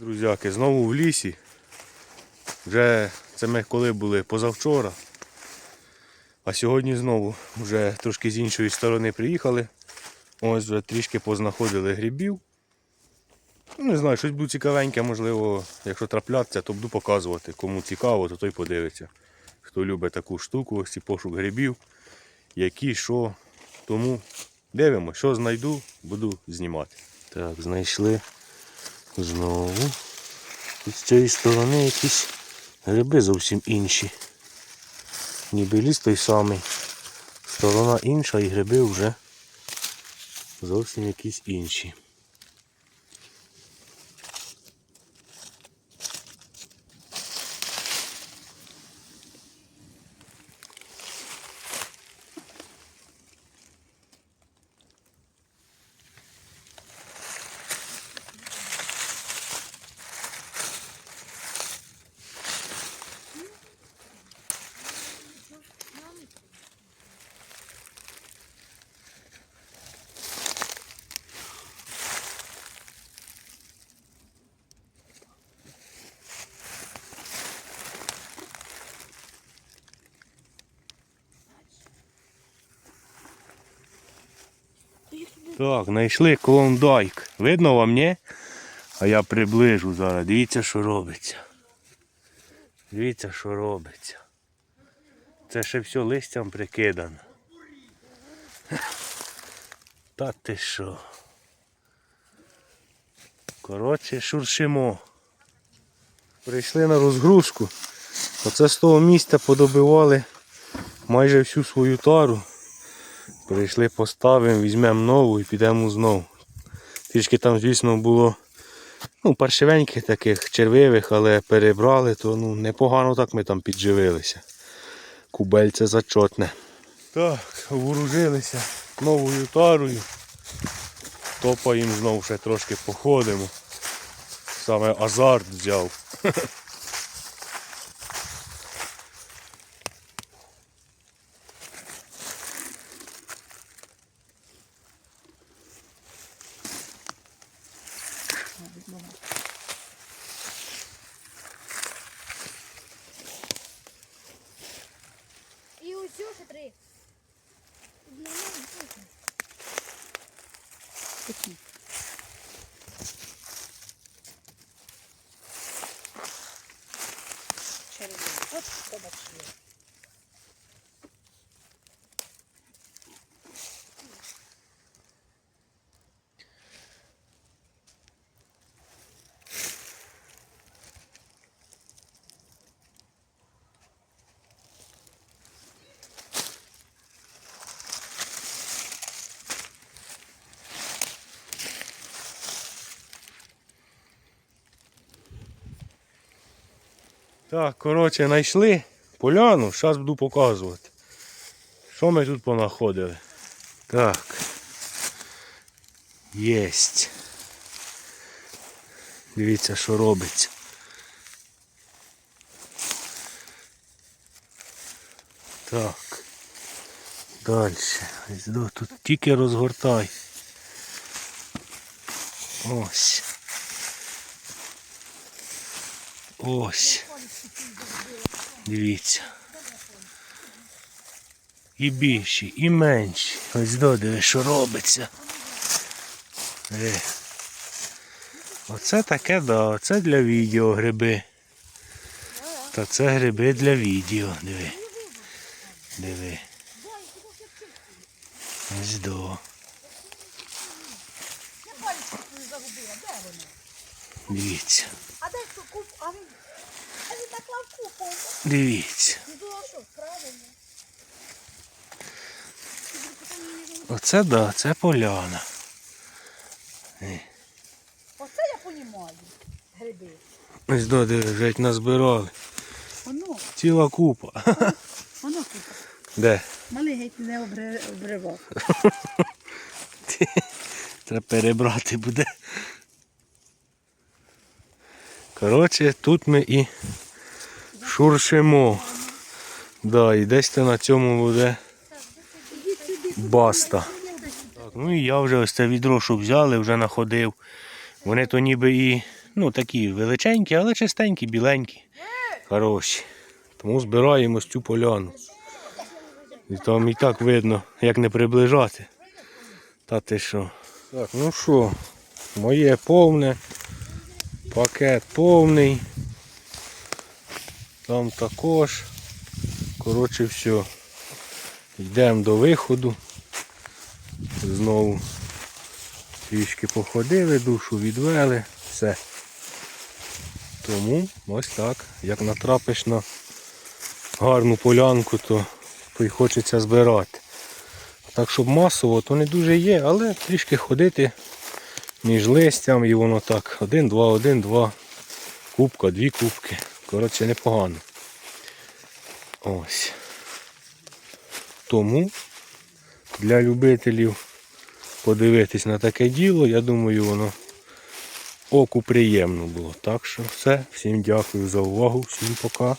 Друзяки, знову в лісі. Вже це ми коли були позавчора. А сьогодні знову вже трошки з іншої сторони приїхали. Ось вже трішки познаходили грибів. Ну, Не знаю, щось буде цікавеньке, можливо, якщо траплятися, то буду показувати. Кому цікаво, то той подивиться. Хто любить таку штуку, ось ці пошук грибів, які, що. Тому дивимо, що знайду, буду знімати. Так, знайшли знову. І з цієї сторони якісь гриби зовсім інші. Ніби ліс той самий. Сторона інша і гриби вже зовсім якісь інші. Так, знайшли клондайк. Видно вам, ні? А я приближу зараз. Дивіться, що робиться. Дивіться, що робиться. Це ще все листям прикидано. Та ти що? Коротше, шуршимо. Прийшли на розгрузку. Оце з того місця подобивали майже всю свою тару. Прийшли, поставимо, візьмемо нову і підемо знову. Трішки там, звісно, було ну, паршивеньких таких червивих, але перебрали, то ну, непогано так ми там підживилися. Кубельце зачотне. Так, вооружилися новою тарою. Топаємо знову ще трошки походимо. Саме азарт взяв. І усю ще три. Такі. Червоні. От побачили. Так, коротше, знайшли поляну, зараз буду показувати. Що ми тут понаходили? Так. Єсть. Дивіться, що робиться. Так. Далі. До- Тут тільки розгортай. Ось. Ось. Дивіться. І більші, і менші. Ось додиви, що робиться. Е. Оце таке, да, оце для відео гриби. Та це гриби для відео. Диви. Диви. Ось до. Дивіться. А де що куп? А він, Дивіться. Оце да, це поляна. Оце я понімаю. Гриби. Ось до диви, назбирали. Воно, Ціла купа. воно тут. Де? Малий геть не обри- обривав. Треба перебрати буде. Коротше, тут ми і шуршимо. Да, і десь то на цьому буде баста. Ну і я вже ось це відро, що взяли, вже находив. Вони то ніби і Ну, такі величенькі, але чистенькі, біленькі. Хороші. Тому збираємо цю поляну. І там і так видно, як не приближати. Та ти що? Так, ну що, моє повне. Пакет повний. Там також. Коротше, все. Йдемо до виходу. Знову трішки походили, душу відвели, все. Тому ось так. Як натрапиш на гарну полянку, то і хочеться збирати. Так, щоб масово, то не дуже є, але трішки ходити між листям і воно так. Один, два, один, два. Кубка, дві кубки. Коротше, непогано. Ось. Тому для любителів подивитись на таке діло, я думаю, воно оку приємно було. Так що все. Всім дякую за увагу, всім пока.